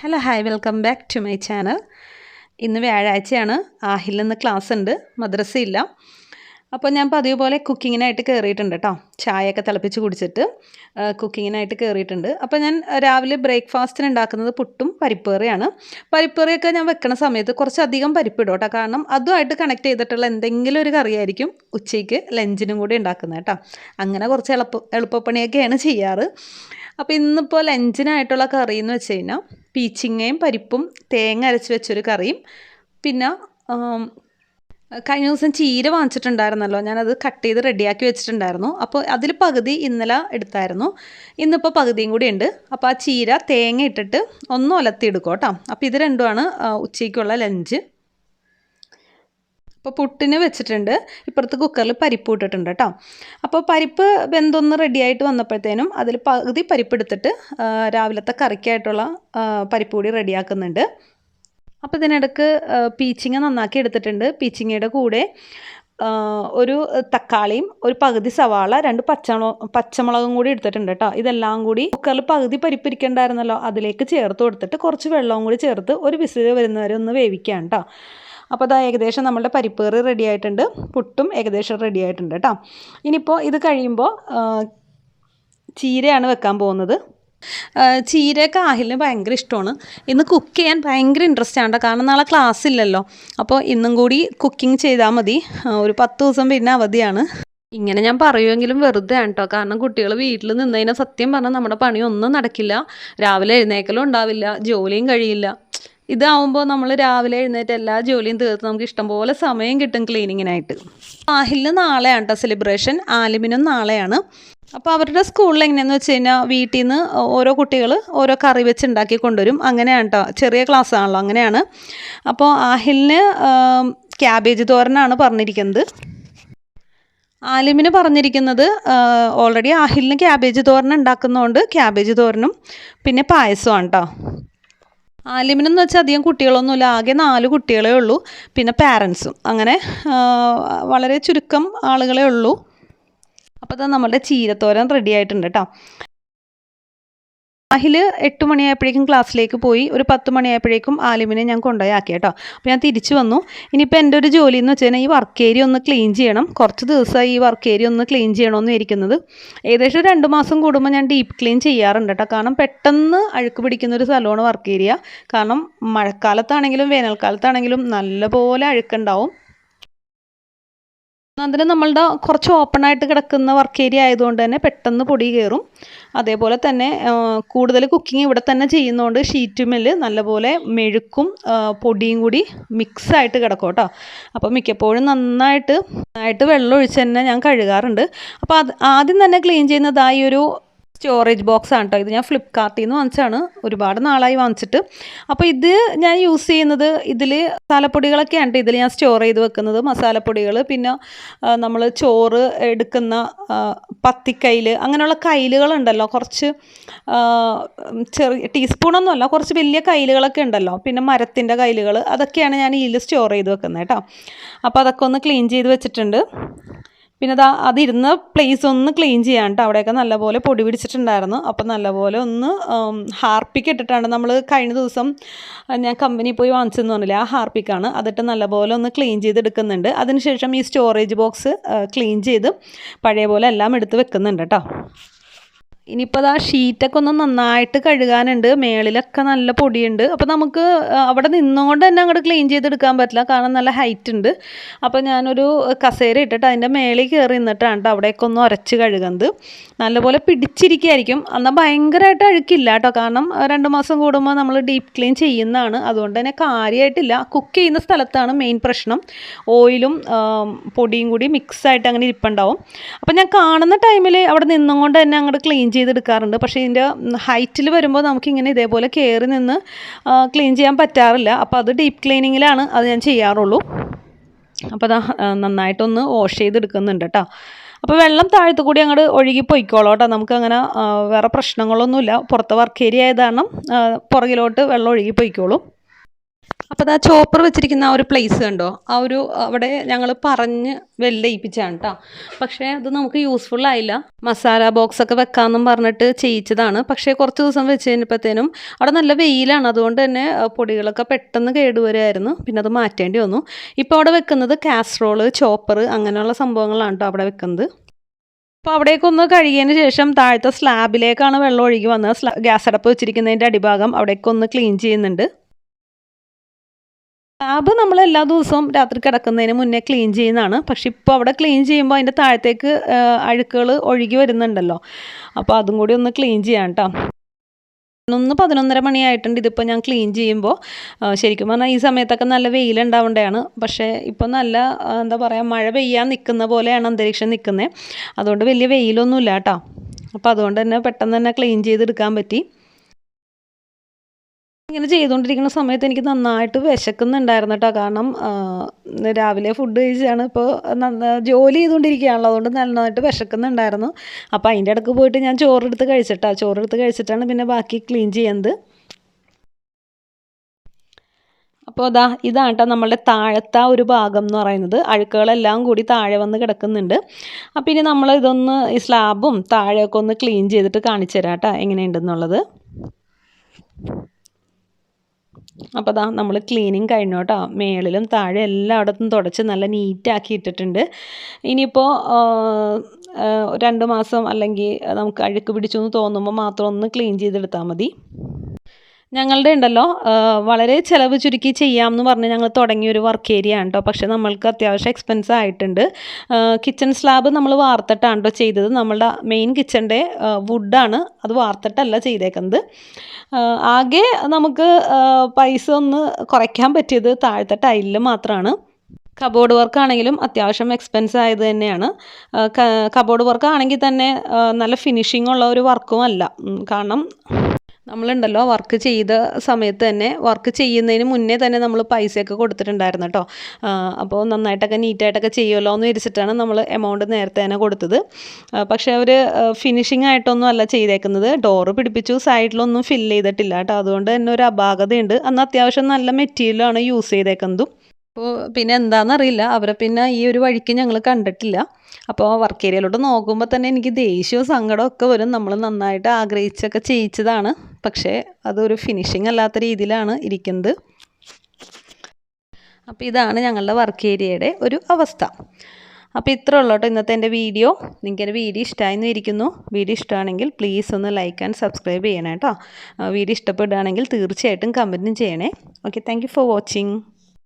Hello hi welcome back to my channel ഇന്ന് വ്യാഴാഴ്ചയാണ്. ആഹിൽ നിന്ന് ക്ലാസ് ഉണ്ട്. മദ്രസയില്ല. അപ്പോൾ ഞാൻ പതിവ് പോലെ കുക്കിങ്ങിനായിട്ട് കയറിയിട്ടുണ്ട് കേട്ടോ ചായയൊക്കെ തിളപ്പിച്ച് കുടിച്ചിട്ട് കുക്കിങ്ങിനായിട്ട് കയറിയിട്ടുണ്ട് അപ്പോൾ ഞാൻ രാവിലെ ബ്രേക്ക്ഫാസ്റ്റിന് ഉണ്ടാക്കുന്നത് പുട്ടും പരിപ്പേറിയാണ് പരിപ്പേറിയൊക്കെ ഞാൻ വെക്കണ സമയത്ത് കുറച്ചധികം പരിപ്പിടും കേട്ടോ കാരണം അതുമായിട്ട് കണക്ട് ചെയ്തിട്ടുള്ള എന്തെങ്കിലും ഒരു കറിയായിരിക്കും ഉച്ചയ്ക്ക് ലഞ്ചിനും കൂടി ഉണ്ടാക്കുന്നത് കേട്ടോ അങ്ങനെ കുറച്ച് എളുപ്പ എളുപ്പപ്പണിയൊക്കെയാണ് ചെയ്യാറ്. അപ്പോൾ ഇന്നിപ്പോൾ ലഞ്ചിനായിട്ടുള്ള കറി എന്ന് വെച്ച് കഴിഞ്ഞാൽ പീച്ചിങ്ങയും പരിപ്പും തേങ്ങ അരച്ച് വെച്ചൊരു കറിയും. പിന്നെ കഴിഞ്ഞ ദിവസം ചീര വാങ്ങിച്ചിട്ടുണ്ടായിരുന്നല്ലോ. ഞാനത് കട്ട് ചെയ്ത് റെഡിയാക്കി വെച്ചിട്ടുണ്ടായിരുന്നു. അപ്പോൾ അതിൽ പകുതി ഇന്നലെ എടുത്തായിരുന്നു. ഇന്നിപ്പോൾ പകുതിയും കൂടി ഉണ്ട്. അപ്പോൾ ആ ചീര തേങ്ങ ഇട്ടിട്ട് ഒന്ന് ഒലത്തിയെടുക്കും കേട്ടോ അപ്പോൾ ഇത് രണ്ടുമാണ് ഉച്ചയ്ക്കുള്ള ലഞ്ച്. അപ്പോൾ പുട്ടിന് വെച്ചിട്ടുണ്ട്. ഇപ്പുറത്ത് കുക്കറിൽ പരിപ്പ് ഇട്ടിട്ടുണ്ട് കേട്ടോ. അപ്പോൾ പരിപ്പ് വെന്തൊന്ന് റെഡിയായിട്ട് വന്നപ്പോഴത്തേനും അതിൽ പകുതി പരിപ്പ് എടുത്തിട്ട് രാവിലത്തെ കറിക്കായിട്ടുള്ള പരിപ്പ് കൂടി റെഡിയാക്കുന്നുണ്ട് അപ്പോൾ ഇതിനിടക്ക് പീച്ചിങ്ങ നന്നാക്കി എടുത്തിട്ടുണ്ട്. പീച്ചിങ്ങയുടെ കൂടെ ഒരു തക്കാളിയും ഒരു പകുതി സവാള രണ്ട് പച്ചമുളക് പച്ചമുളകും കൂടി എടുത്തിട്ടുണ്ട് കേട്ടോ. ഇതെല്ലാം കൂടി കുക്കറിൽ പകുതി പരിപ്പ് ഇരിക്കണ്ടായിരുന്നല്ലോ. അതിലേക്ക് ചേർത്ത് കൊടുത്തിട്ട് കുറച്ച് വെള്ളവും കൂടി ചേർത്ത് ഒരു വിസിൽ വരുന്നവരെ ഒന്ന് വേവിക്കാം കേട്ടോ. അപ്പോൾ അതാ ഏകദേശം നമ്മളുടെ പരിപ്പേറി റെഡി ആയിട്ടുണ്ട്. പുട്ടും ഏകദേശം റെഡി ആയിട്ടുണ്ട് കേട്ടോ. ഇനിയിപ്പോൾ ഇത് കഴിയുമ്പോൾ ചീരയാണ് വെക്കാൻ പോകുന്നത്. ചീരയൊക്കെ ആഹിലിന് ഭയങ്കര ഇഷ്ടമാണ്. ഇന്ന് കുക്ക് ചെയ്യാൻ ഭയങ്കര ഇൻട്രസ്റ്റ് ആണ്. കാരണം നാളെ ക്ലാസ് ഇല്ലല്ലോ. അപ്പോൾ ഇന്നും കൂടി കുക്കിംഗ് ചെയ്താൽ മതി. ഒരു പത്ത് ദിവസം പിന്നെ അവധിയാണ്. ഇങ്ങനെ ഞാൻ പറയുമെങ്കിലും വെറുതെ ആണ് കേട്ടോ. കാരണം കുട്ടികൾ വീട്ടിൽ നിന്നതിനെ സത്യം പറഞ്ഞാൽ നമ്മുടെ പണിയൊന്നും നടക്കില്ല. രാവിലെ എഴുന്നേക്കലും ഉണ്ടാവില്ല. ജോലിയും കഴിയില്ല. ഇതാവുമ്പോൾ നമ്മൾ രാവിലെ എഴുന്നേറ്റ് എല്ലാ ജോലിയും തീർത്ത് നമുക്ക് ഇഷ്ടംപോലെ സമയം കിട്ടും ക്ലീനിങ്ങിനായിട്ട്. ആഹിലിന് നാളെയാണ് കേട്ടോ സെലിബ്രേഷൻ ആലിമിനും നാളെയാണ്. അപ്പോൾ അവരുടെ സ്കൂളിൽ എങ്ങനെയാണെന്ന് വെച്ച് കഴിഞ്ഞാൽ വീട്ടിൽ നിന്ന് ഓരോ കുട്ടികൾ ഓരോ കറി വെച്ച് ഉണ്ടാക്കി കൊണ്ടുവരും. അങ്ങനെയാണ് കേട്ടോ ചെറിയ ക്ലാസ് ആണല്ലോ അങ്ങനെയാണ്. അപ്പോൾ ആഹിലിന് ക്യാബേജ് തോരനാണ് പറഞ്ഞിരിക്കുന്നത്. ആലിമിന് പറഞ്ഞിരിക്കുന്നത് ഓൾറെഡി ആഹിലിന് ക്യാബേജ് തോരൻ ഉണ്ടാക്കുന്നതുകൊണ്ട് ക്യാബേജ് തോരനും പിന്നെ പായസവും ആണ് കേട്ടോ ആലിമിനെന്ന് വെച്ചാൽ അധികം കുട്ടികളൊന്നുമില്ല. ആകെ നാല് കുട്ടികളേ ഉള്ളൂ. പിന്നെ പാരൻസും. അങ്ങനെ വളരെ ചുരുക്കം ആളുകളേ ഉള്ളൂ. അപ്പോൾ അത് നമ്മുടെ ചീരത്തോരൻ റെഡി ആയിട്ടുണ്ട് കേട്ടോ അഹിൽ എട്ട് മണിയായപ്പോഴേക്കും ക്ലാസ്സിലേക്ക് പോയി. ഒരു പത്ത് മണിയായപ്പോഴേക്കും ആലിമിനെ ഞാൻ കൊണ്ടുപോയി ആക്കി കേട്ടോ. അപ്പോൾ ഞാൻ തിരിച്ചു വന്നു. ഇനിയിപ്പോൾ എന്റെ ഒരു ജോലി എന്ന് വെച്ചാൽ ഈ വർക്ക് ഏരിയ ഒന്ന് ക്ലീൻ ചെയ്യണം. കുറച്ച് ദിവസമായി ഈ വർക്ക് ഏരിയ ഒന്ന് ക്ലീൻ ചെയ്യണമെന്ന് ഇരിക്കുന്നത് ഏകദേശം രണ്ട് മാസം കൂടുമ്പോൾ ഞാൻ ഡീപ്പ് ക്ലീൻ ചെയ്യാറുണ്ട് കേട്ടോ. കാരണം പെട്ടെന്ന് അഴുക്ക് പിടിക്കുന്ന ഒരു സ്ഥലമാണ് വർക്ക് ഏരിയ കാരണം മഴക്കാലത്താണെങ്കിലും വേനൽക്കാലത്താണെങ്കിലും നല്ലപോലെ അഴുക്കുണ്ടാവും. അതിന് നമ്മളുടെ കുറച്ച് ഓപ്പൺ ആയിട്ട് കിടക്കുന്ന വർക്ക് ഏരിയ ആയതുകൊണ്ട് തന്നെ പെട്ടെന്ന് പൊടി കയറും അതേപോലെ തന്നെ കൂടുതൽ കുക്കിംഗ് ഇവിടെ തന്നെ ചെയ്യുന്നതുകൊണ്ട് ഷീറ്റുമിൽ നല്ലപോലെ മെഴുക്കും പൊടിയും കൂടി മിക്സ് ആയിട്ട് കിടക്കും കേട്ടോ. അപ്പോൾ മിക്കപ്പോഴും നന്നായിട്ട് നന്നായിട്ട് വെള്ളം ഒഴിച്ച് തന്നെ ഞാൻ കഴുകാറുണ്ട്. അപ്പോൾ ആദ്യം തന്നെ ക്ലീൻ ചെയ്യുന്നത് ആ ഒരു സ്റ്റോറേജ് ബോക്സ് ആണ് കേട്ടോ ഇത് ഞാൻ ഫ്ലിപ്കാർട്ടിൽ നിന്ന് വാങ്ങിച്ചാണ് ഒരുപാട് നാളായി വാങ്ങിച്ചിട്ട്. അപ്പോൾ ഇത് ഞാൻ യൂസ് ചെയ്യുന്നത് ഇതിൽ മസാലപ്പൊടികളൊക്കെയാണ് കേട്ടോ ഇതിൽ ഞാൻ സ്റ്റോർ ചെയ്ത് വെക്കുന്നത് മസാലപ്പൊടികൾ പിന്നെ നമ്മൾ ചോറ് എടുക്കുന്ന പത്തിക്കൈൽ അങ്ങനെയുള്ള കയ്യിലുകളുണ്ടല്ലോ കുറച്ച് ചെറിയ ടീസ്പൂണൊന്നുമല്ല കുറച്ച് വലിയ കയ്യിലുകളൊക്കെ ഉണ്ടല്ലോ. പിന്നെ മരത്തിന്റെ കയ്യിലുകൾ അതൊക്കെയാണ് ഞാൻ ഇതിൽ സ്റ്റോർ ചെയ്ത് വെക്കുന്നത് കേട്ടോ അപ്പോൾ അതൊക്കെ ഒന്ന് ക്ലീൻ ചെയ്ത് വെച്ചിട്ടുണ്ട്. പിന്നെ അത് അതിരുന്ന പ്ലേസ് ഒന്ന് ക്ലീൻ ചെയ്യാൻ കേട്ടോ അവിടെയൊക്കെ നല്ലപോലെ പൊടി പിടിച്ചിട്ടുണ്ടായിരുന്നു. അപ്പം നല്ലപോലെ ഒന്ന് ഹാർപ്പിക്ക് ഇട്ടിട്ടാണ് നമ്മൾ കഴിഞ്ഞ ദിവസം ഞാൻ കമ്പനി പോയി വാങ്ങിച്ചെന്ന് പറഞ്ഞില്ല ആ ഹാർപ്പിക്കാണ്. അതിട്ട് നല്ലപോലെ ഒന്ന് ക്ലീൻ ചെയ്തെടുക്കുന്നുണ്ട്. അതിനുശേഷം ഈ സ്റ്റോറേജ് ബോക്സ് ക്ലീൻ ചെയ്ത് പഴയ പോലെ എല്ലാം എടുത്ത് വെക്കുന്നുണ്ട് കേട്ടോ ഇനിയിപ്പോൾ ആ ഷീറ്റൊക്കെ ഒന്ന് നന്നായിട്ട് കഴുകാനുണ്ട്. മേളിലൊക്കെ നല്ല പൊടിയുണ്ട്. അപ്പോൾ നമുക്ക് അവിടെ നിന്നുകൊണ്ട് തന്നെ അങ്ങോട്ട് ക്ലീൻ ചെയ്തെടുക്കാൻ പറ്റില്ല. കാരണം നല്ല ഹൈറ്റ് ഉണ്ട്. അപ്പോൾ ഞാനൊരു കസേര ഇട്ടിട്ട് അതിന്റെ മേളിൽ കയറി നിന്നിട്ടാണ് കേട്ടോ അവിടെയൊക്കെ ഒന്ന് ഉരച്ച് കഴുകുന്നത്. നല്ലപോലെ പിടിച്ചിരിക്കുകയായിരിക്കും എന്നാൽ ഭയങ്കരമായിട്ട് അഴുക്കില്ല കേട്ടോ കാരണം രണ്ട് മാസം കൂടുമ്പോൾ നമ്മൾ ഡീപ്പ് ക്ലീൻ ചെയ്യുന്നതാണ്. അതുകൊണ്ട് തന്നെ കാര്യമായിട്ടില്ല കുക്ക് ചെയ്യുന്ന സ്ഥലത്താണ് മെയിൻ പ്രശ്നം. ഓയിലും പൊടിയും കൂടി മിക്സ് ആയിട്ട് അങ്ങനെ ഇരിപ്പുണ്ടാവും. അപ്പോൾ ഞാൻ കാണുന്ന ടൈമിൽ അവിടെ നിന്നുകൊണ്ട് തന്നെ അങ്ങോട്ട് ക്ലീൻ ചെയ്തെടുക്കാറുണ്ട്. പക്ഷേ ഇതിന്റെ ഹൈറ്റിൽ വരുമ്പോൾ നമുക്കിങ്ങനെ ഇതേപോലെ കയറി നിന്ന് ക്ലീൻ ചെയ്യാൻ പറ്റാറില്ല. അപ്പോൾ അത് ഡീപ്പ് ക്ലീനിങ്ങിലാണ് അത് ഞാൻ ചെയ്യാറുള്ളൂ. അപ്പോൾ അതാ നന്നായിട്ടൊന്ന് വാഷ് ചെയ്തെടുക്കുന്നുണ്ട് കേട്ടോ. അപ്പോൾ വെള്ളം താഴത്തു കൂടി അങ്ങോട്ട് ഒഴുകി പോയിക്കോളൂ കേട്ടോ. നമുക്കങ്ങനെ വേറെ പ്രശ്നങ്ങളൊന്നുമില്ല. പുറത്തെ വർക്ക് ഏരിയ ആയത് കാരണം ആ, പുറകിലോട്ട് വെള്ളം ഒഴുകി പോയിക്കോളും. അപ്പോൾ ആ ചോപ്പർ വെച്ചിരിക്കുന്ന ആ ഒരു പ്ലേസ് കണ്ടോ? ആ ഒരു അവിടെ ഞങ്ങൾ പറഞ്ഞ് വെല്ലയിപ്പിച്ചാണ് കേട്ടോ പക്ഷേ അത് നമുക്ക് യൂസ്ഫുൾ ആയില്ല. മസാല ബോക്സ് ഒക്കെ വെക്കാമെന്നും പറഞ്ഞിട്ട് ചെയ്യിച്ചതാണ്. പക്ഷേ കുറച്ച് ദിവസം വെച്ച് കഴിഞ്ഞപ്പോഴത്തേനും അവിടെ നല്ല വെയിലാണ്. അതുകൊണ്ട് തന്നെ പൊടികളൊക്കെ പെട്ടെന്ന് കേടുവരുമായിരുന്നു പിന്നെ അത് മാറ്റേണ്ടി വന്നു. ഇപ്പോൾ അവിടെ വെക്കുന്നത് കാസ്ട്രോൾ ചോപ്പർ അങ്ങനെയുള്ള സംഭവങ്ങളാണ് കേട്ടോ അവിടെ വെക്കുന്നത്. അപ്പോൾ അവിടേക്കൊന്ന് കഴുകിയതിന് ശേഷം താഴത്തെ സ്ലാബിലേക്കാണ് വെള്ളം ഒഴുകി വന്നത്. ഗ്യാസ് അടപ്പ് വെച്ചിരിക്കുന്നതിന്റെ അടിഭാഗം അവിടേക്കൊന്ന് ക്ലീൻ ചെയ്യുന്നുണ്ട്. സ്ലാബ് നമ്മൾ എല്ലാ ദിവസവും രാത്രി കിടക്കുന്നതിന് മുന്നേ ക്ലീൻ ചെയ്യുന്നതാണ്. പക്ഷെ ഇപ്പോൾ അവിടെ ക്ലീൻ ചെയ്യുമ്പോൾ അതിന്റെ താഴത്തേക്ക് അഴുക്കുകൾ ഒഴുകി വരുന്നുണ്ടല്ലോ. അപ്പോൾ അതും കൂടി ഒന്ന് ക്ലീൻ ചെയ്യാം കേട്ടോ. പതിനൊന്ന് പതിനൊന്നര മണിയായിട്ടുണ്ട്. ഇതിപ്പോൾ ഞാൻ ക്ലീൻ ചെയ്യുമ്പോൾ ശരിക്കും പറഞ്ഞാൽ ഈ സമയത്തൊക്കെ നല്ല വെയിലുണ്ടാവേണ്ടതാണ്. പക്ഷേ ഇപ്പോൾ നല്ല എന്താ പറയുക മഴ പെയ്യാൻ നിൽക്കുന്ന പോലെയാണ് അന്തരീക്ഷം നിൽക്കുന്നത്. അതുകൊണ്ട് വലിയ വെയിലൊന്നുമില്ല കേട്ടോ. അപ്പോൾ അതുകൊണ്ട് തന്നെ പെട്ടെന്ന് തന്നെ ക്ലീൻ ചെയ്തെടുക്കാൻ പറ്റി. ഇങ്ങനെ ചെയ്തുകൊണ്ടിരിക്കുന്ന സമയത്ത് എനിക്ക് നന്നായിട്ട് വിശക്കുന്നുണ്ടായിരുന്നു കേട്ടോ. കാരണം രാവിലെ ഫുഡ് കഴിച്ചാണ് ഇപ്പോൾ ജോലി ചെയ്തുകൊണ്ടിരിക്കുകയാണല്ലോ. അതുകൊണ്ട് നന്നായിട്ട് വിശക്കുന്നുണ്ടായിരുന്നു. അപ്പോൾ അതിന്റെ ഇടയ്ക്ക് പോയിട്ട് ഞാൻ ചോറെടുത്ത് കഴിച്ചിട്ടാ. ചോറെടുത്ത് കഴിച്ചിട്ടാണ് പിന്നെ ബാക്കി ക്ലീൻ ചെയ്യുന്നത് അപ്പോൾ അതാ ഇതാണ് കേട്ടോ നമ്മളുടെ താഴത്തെ ഒരു ഭാഗം എന്ന് പറയുന്നത്. അഴുക്കുകളെല്ലാം കൂടി താഴെ വന്ന് കിടക്കുന്നുണ്ട്. അപ്പോൾ ഇനി നമ്മൾ ഇതൊന്ന് ഈ സ്ലാബും താഴെയൊക്കെ ഒന്ന് ക്ലീൻ ചെയ്തിട്ട് കാണിച്ചു തരാം കേട്ടോ എങ്ങനെയുണ്ടെന്നുള്ളത്. അപ്പോൾ അതാ നമ്മൾ ക്ലീനിങ് കഴിഞ്ഞു കേട്ടോ. മേളിലും താഴെ എല്ലായിടത്തും തുടച്ച് നല്ല നീറ്റാക്കി ഇട്ടിട്ടുണ്ട്. ഇനിയിപ്പോൾ രണ്ട് മാസം അല്ലെങ്കിൽ നമുക്ക് അഴുക്ക് പിടിച്ചു എന്ന് തോന്നുമ്പോൾ മാത്രം ഒന്ന് ക്ലീൻ ചെയ്തെടുത്താൽ മതി. ഞങ്ങളുടെ ഉണ്ടല്ലോ വളരെ ചിലവ് ചുരുക്കി ചെയ്യാം എന്ന് പറഞ്ഞ് ഞങ്ങൾ തുടങ്ങിയ ഒരു വർക്ക് ഏരിയ ആണ് കേട്ടോ പക്ഷേ നമ്മൾക്ക് അത്യാവശ്യം എക്സ്പെൻസ് ആയിട്ടുണ്ട്. കിച്ചൺ സ്ലാബ് നമ്മൾ വാർത്തിട്ടാണ് ചെയ്തത്. നമ്മളുടെ മെയിൻ കിച്ചന്റെ വുഡാണ് അത് വാർത്തിട്ടല്ല ചെയ്തേക്കുന്നത്. ആകെ നമുക്ക് പൈസ ഒന്ന് കുറയ്ക്കാൻ പറ്റിയത് താഴത്തെ ടൈലിൽ മാത്രമാണ് കബോർഡ് വർക്ക് ആണെങ്കിലും അത്യാവശ്യം എക്സ്പെൻസ് ആയത് തന്നെയാണ്. കബോർഡ് വർക്ക് ആണെങ്കിൽ തന്നെ നല്ല ഫിനിഷിംഗ് ഉള്ള ഒരു വർക്കും അല്ല. കാരണം നമ്മളുണ്ടല്ലോ വർക്ക് ചെയ്ത സമയത്ത് തന്നെ വർക്ക് ചെയ്യുന്നതിന് മുന്നേ തന്നെ നമ്മൾ പൈസയൊക്കെ കൊടുത്തിട്ടുണ്ടായിരുന്നു കേട്ടോ അപ്പോൾ നന്നായിട്ടൊക്കെ നീറ്റായിട്ടൊക്കെ ചെയ്യുമല്ലോ എന്ന് വിചാരിച്ചിട്ടാണ് നമ്മൾ എമൗണ്ട് നേരത്തെ തന്നെ കൊടുത്തത്. പക്ഷേ അവർ ഫിനിഷിംഗ് ആയിട്ടൊന്നും അല്ല ചെയ്തേക്കുന്നത്. ഡോറ് പിടിപ്പിച്ചു സൈഡിലൊന്നും ഫില്ല് ചെയ്തിട്ടില്ല കേട്ടോ അതുകൊണ്ട് തന്നെ ഒരു അപാകതയുണ്ട്. അന്ന് അത്യാവശ്യം നല്ല മെറ്റീരിയലാണ് യൂസ് ചെയ്തേക്കുന്നതും. അപ്പോൾ പിന്നെ എന്താണെന്നറിയില്ല അവരെ പിന്നെ ഈ ഒരു വഴിക്ക് ഞങ്ങൾ കണ്ടിട്ടില്ല. അപ്പോൾ വർക്ക് ഏരിയയിലോട്ട് നോക്കുമ്പോൾ തന്നെ എനിക്ക് ദേഷ്യവും സങ്കടമൊക്കെ വരും. നമ്മൾ നന്നായിട്ട് ആഗ്രഹിച്ചൊക്കെ ചെയ്യിച്ചതാണ്. പക്ഷേ അതൊരു ഫിനിഷിങ് അല്ലാത്ത രീതിയിലാണ് ഇരിക്കുന്നത്. അപ്പോൾ ഇതാണ് ഞങ്ങളുടെ വർക്ക് ഏരിയയുടെ ഒരു അവസ്ഥ. അപ്പോൾ ഇത്ര ഉള്ളോട്ടോ ഇന്നത്തെ എന്റെ വീഡിയോ. നിങ്ങൾക്ക് എന്റെ വീഡിയോ ഇഷ്ടമായെന്ന് ഇരിക്കുന്നു വീഡിയോ ഇഷ്ടമാണെങ്കിൽ പ്ലീസ് ഒന്ന് ലൈക്ക് ആൻഡ് സബ്സ്ക്രൈബ് ചെയ്യണേ കേട്ടോ. വീഡിയോ ഇഷ്ടപ്പെടുകയാണെങ്കിൽ തീർച്ചയായിട്ടും കമന്റും ചെയ്യണേ. Okay thank for watching